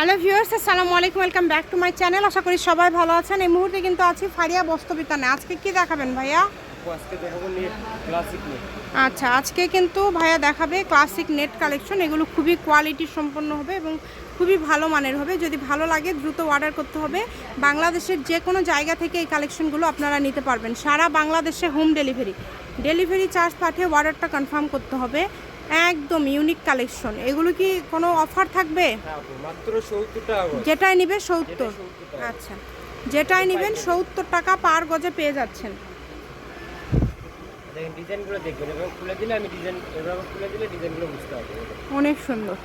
Hello viewers, আসসালামু আলাইকুম, welcome back to my channel. আশা করি সবাই ভালো আছেন। এই মুহূর্তে কিন্তু আছি ফারিয়া বস্তবিতানে আজকে কি দেখাবেন ভাইয়া? আজকে দেখাবো ক্লাসিক নেট। আচ্ছা আজকে কিন্তু ভাইয়া দেখাবে ক্লাসিক নেট কালেকশন এগুলো খুবই কোয়ালিটি সম্পন্ন হবে এবং খুবই ভালো মানের হবে। যদি ভালো লাগে দ্রুত অর্ডার করতে হবে। বাংলাদেশের যে কোনো জায়গা থেকে এই কালেকশনগুলো আপনারা নিতে পারবেন। সারা বাংলাদেশে হোম ডেলিভারি ডেলিভারি চার্জ পাঠিয়ে অর্ডারটা কনফার্ম করতে হবে। একদম ইউনিক কালেকশন এগুলো কি কোনো অফার থাকবে? হ্যাঁ যেটাই নিবে সত্তর। আচ্ছা যেটাই নেবেন সত্তর টাকা পার গজে পেয়ে যাচ্ছেন। দেখেন ডিজাইনগুলো দেখবেন খুলে দিলে আমি ডিজাইন, এভাবে খুলে দিলে ডিজাইনগুলো বুঝতে অনেক সুন্দর।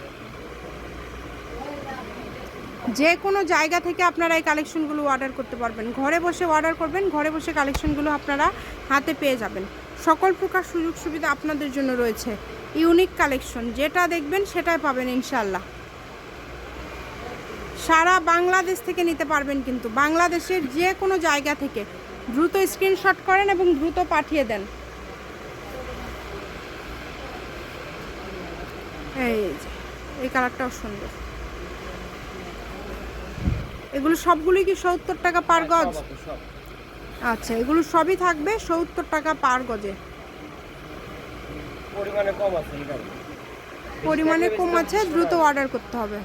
যে কোনো জায়গা থেকে আপনারা এই কালেকশনগুলো অর্ডার করতে পারবেন। ঘরে বসে অর্ডার করবেন, ঘরে বসে কালেকশনগুলো আপনারা হাতে পেয়ে যাবেন। সকল প্রকার সুযোগ সুবিধা আপনাদের জন্য রয়েছে। ইউনিক কালেকশন, যেটা দেখবেন সেটাই পাবেন ইনশাল্লাহ সারা বাংলাদেশ থেকে নিতে পারবেন কিন্তু। বাংলাদেশের যে কোনো জায়গা থেকে দ্রুত স্ক্রিনশট করেন এবং দ্রুত পাঠিয়ে দেন। এই যে এই কালারটাও সুন্দর। এগুলো সবগুলোই কি সত্তর টাকা পার গজ? আপু, সব। আচ্ছা এগুলো সবই থাকবে সত্তর টাকা পার গজে? পরিমাণে কম আছে পরিমাণে কম আছে দ্রুত অর্ডার করতে হবে।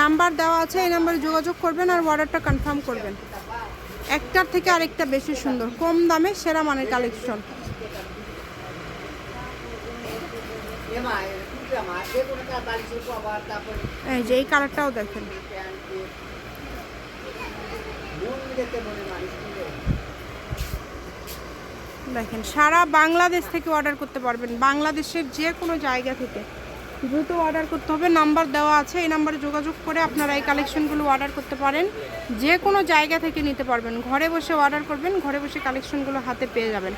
নাম্বার দেওয়া আছে এই নাম্বারে যোগাযোগ করবেন আর অর্ডারটা কনফার্ম করবেন। একটার থেকে আরেকটা বেশি সুন্দর কম দামে সেরা মানের কালেকশন এই যে এই কালারটাও দেখেন। দেখেন সারা বাংলাদেশ থেকে অর্ডার করতে পারবেন। বাংলাদেশের যে কোনো জায়গা থেকে। দ্রুত অর্ডার করতে হবে নাম্বার দেওয়া আছে এই নাম্বারে যোগাযোগ করে আপনারা এই কালেকশনগুলো অর্ডার করতে পারেন। যে কোনো জায়গা থেকে নিতে পারবেন। ঘরে বসে অর্ডার করবেন ঘরে বসে কালেকশনগুলো হাতে পেয়ে যাবেন।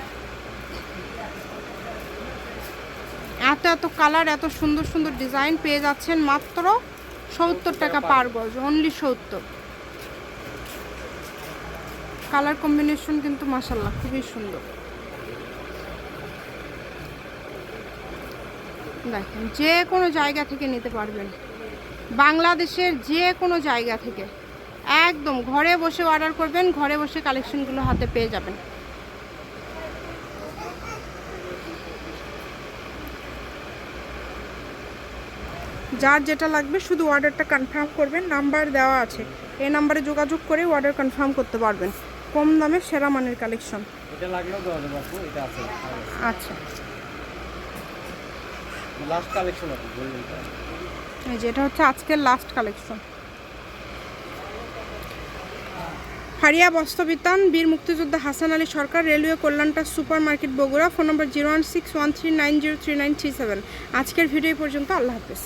এত এত কালার এত সুন্দর সুন্দর ডিজাইন পেয়ে যাচ্ছেন মাত্র সত্তর টাকা পার গজ অনলি সত্তর। কালার কম্বিনেশন কিন্তু মাসাল্লাহ খুবই সুন্দর। দেখেন যে কোনো জায়গা থেকে নিতে পারবেন। বাংলাদেশের যে কোনো জায়গা থেকে। একদম ঘরে বসে অর্ডার করবেন ঘরে বসে কালেকশনগুলো হাতে পেয়ে যাবেন। যার যেটা লাগবে শুধু অর্ডারটা কনফার্ম করবেন নাম্বার দেওয়া আছে। এই নাম্বারে যোগাযোগ করে অর্ডার কনফার্ম করতে পারবেন। কম দামে সেরা মানের কালেকশন এটা লাগলেও দেওয়া যাবে আপু এটা আছে। আচ্ছা। লাস্ট কালেকশন আপু এই যে এটা হচ্ছে আজকের লাস্ট কালেকশন হারিয়া বস্তবিতান বীর মুক্তিযোদ্ধা Hasan Ali Sarkar, railway কল্যাণটা super market Bogura, phone number zero one six one three nine zero three nine three seven. আজকের ভিডিও পর্যন্ত, আল্লাহ হাফেজ।